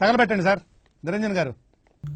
తగలబెట్టండి sir. Niranjan గారు.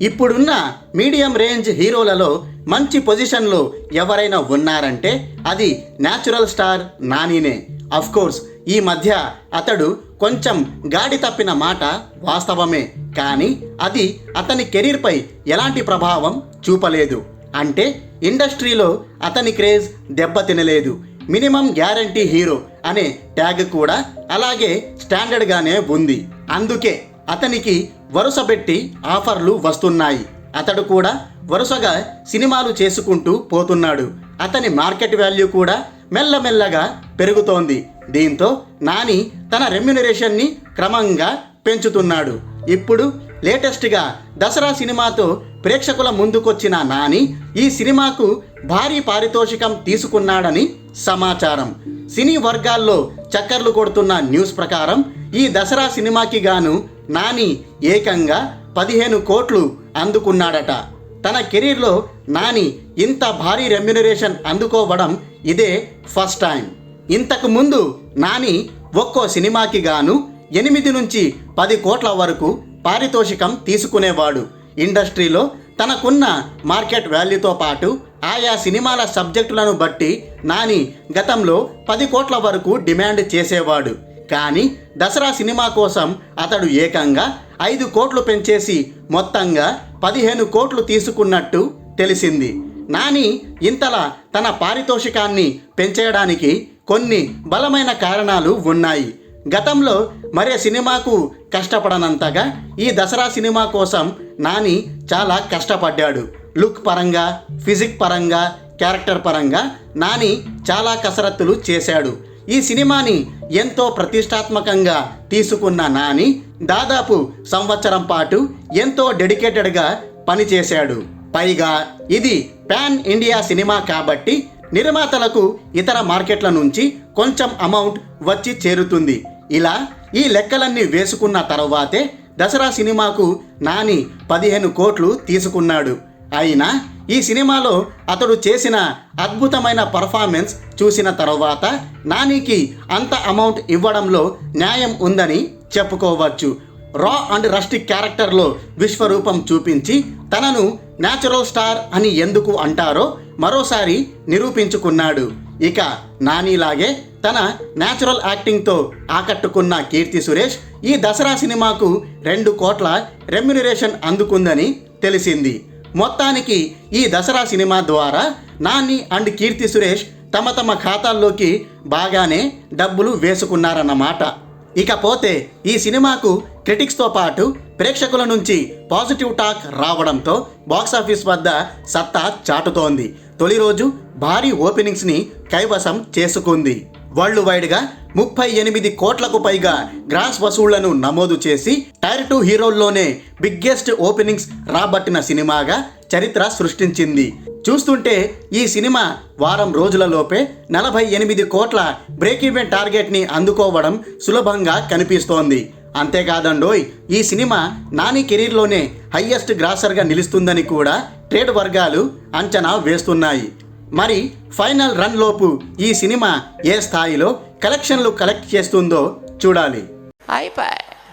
ఇప్పుడున్న medium range హీరోలలో మంచి పొజిషన్లో ఎవరైనా ఉన్నారంటే అది న్యాచురల్ స్టార్ నానినే. కోర్స్ ఈ మధ్య అతడు కొంచెం గాడి తప్పిన మాట వాస్తవమే. కానీ అది అతని కెరీర్పై ఎలాంటి ప్రభావం చూపలేదు. అంటే ఇండస్ట్రీలో అతని క్రేజ్ దెబ్బతినలేదు మినిమం గ్యారంటీ హీరో అనే ట్యాగ్ కూడా అలాగే స్టాండర్డ్గానే ఉంది. అందుకే అతనికి వరుస పెట్టి ఆఫర్లు వస్తున్నాయి. అతడు కూడా వరుసగా సినిమాలు చేసుకుంటూ పోతున్నాడు. అతని మార్కెట్ వాల్యూ కూడా మెల్లమెల్లగా పెరుగుతోంది. దీంతో నాని తన రెమ్యునరేషన్ని క్రమంగా పెంచుతున్నాడు. ఇప్పుడు లేటెస్ట్గా దసరా సినిమాతో ప్రేక్షకుల ముందుకొచ్చిన నాని ఈ సినిమాకు భారీ పారితోషికం తీసుకున్నాడని సమాచారం. సినీ వర్గాల్లో చక్కర్లు కొడుతున్న న్యూస్ ప్రకారం ఈ దసరా సినిమాకి గాను నాని ఏకంగా పదిహేను కోట్లు అందుకున్నాడట. తన కెరీర్లో నాని ఇంత భారీ రెమ్యునరేషన్ అందుకోవడం ఇదే ఫస్ట్ టైం. ఇంతకు ముందు నాని ఒక్కో సినిమాకి గాను ఎనిమిది నుంచి పది కోట్ల వరకు పారితోషికం తీసుకునేవాడు. ఇండస్ట్రీలో తనకున్న మార్కెట్ వాల్యూతో పాటు ఆయా సినిమాల సబ్జెక్టులను బట్టి నాని గతంలో పది కోట్ల వరకు డిమాండ్ చేసేవాడు. కానీ దసరా సినిమా కోసం అతడు ఏకంగా ఐదు కోట్లు పెంచేసి మొత్తంగా పదిహేను కోట్లు తీసుకున్నట్టు తెలిసింది. నాని ఇంతలా తన పారితోషికాన్ని పెంచేయడానికి కొన్ని బలమైన కారణాలు ఉన్నాయి. గతంలో మరే సినిమాకు కష్టపడనంతగా ఈ దసరా సినిమా కోసం నాని చాలా కష్టపడ్డాడు. లుక్ పరంగా ఫిజిక్ పరంగా క్యారెక్టర్ పరంగా నాని చాలా కసరత్తులు చేశాడు. ఈ సినిమాని ఎంతో ప్రతిష్టాత్మకంగా తీసుకున్న నాని దాదాపు సంవత్సరం పాటు ఎంతో డెడికేటెడ్గా పనిచేశాడు. పైగా ఇది పాన్ ఇండియా సినిమా కాబట్టి నిర్మాతలకు ఇతర మార్కెట్ల నుంచి కొంచెం అమౌంట్ వచ్చి చేరుతుంది. ఇలా ఈ లెక్కలన్నీ వేసుకున్న తర్వాతే దసరా సినిమాకు నాని పదిహేను కోట్లు తీసుకున్నాడు. అయినా ఈ సినిమాలో అతడు చేసిన అద్భుతమైన పర్ఫార్మెన్స్ చూసిన తర్వాత నానికి అంత అమౌంట్ ఇవ్వడంలో న్యాయం ఉందని చెప్పుకోవచ్చు. రా అండ్ రస్టిక్ క్యారెక్టర్లో విశ్వరూపం చూపించి తనను న్యాచురల్ స్టార్ అని ఎందుకు అంటారో మరోసారి నిరూపించుకున్నాడు. ఇక నానిలాగే తన న్యాచురల్ యాక్టింగ్తో ఆకట్టుకున్న కీర్తి సురేష్ ఈ దసరా సినిమాకు రెండు కోట్ల రెమ్యునరేషన్ అందుకుందని తెలిసింది. మొత్తానికి ఈ దసరా సినిమా ద్వారా నాని అండ్ కీర్తి సురేష్ తమ తమ ఖాతాల్లోకి బాగానే డబ్బులు వేసుకున్నారన్నమాట. ఇకపోతే ఈ సినిమాకు క్రిటిక్స్తో పాటు ప్రేక్షకుల నుంచి పాజిటివ్ టాక్ రావడంతో బాక్సాఫీస్ వద్ద సత్తా చాటుతోంది. తొలి రోజు భారీ ఓపెనింగ్స్ని కైవసం చేసుకుంది. వరల్డ్ వైడ్గా ముప్పై ఎనిమిది కోట్లకు పైగా గ్రాస్ వసూళ్ళను నమోదు చేసి టైర్ టూ హీరోల్లోనే బిగ్గెస్ట్ ఓపెనింగ్స్ రాబట్టిన సినిమాగా చరిత్ర సృష్టించింది. చూస్తుంటే ఈ సినిమా వారం రోజులలోపే నలభై ఎనిమిది కోట్ల బ్రేక్ ఈవెన్ టార్గెట్ని అందుకోవడం సులభంగా కనిపిస్తోంది. అంతేకాదండోయ్ ఈ సినిమా నాని కెరీర్లోనే హయ్యెస్ట్ గ్రాసర్గా నిలుస్తుందని కూడా ట్రేడ్ వర్గాలు అంచనా వేస్తున్నాయి. మరి ఫైనల్ రన్ లోపు ఈ సినిమా ఏ స్థాయిలో కలెక్షన్లు కలెక్ట్ చేస్తుందో చూడాలి. అయిపోయి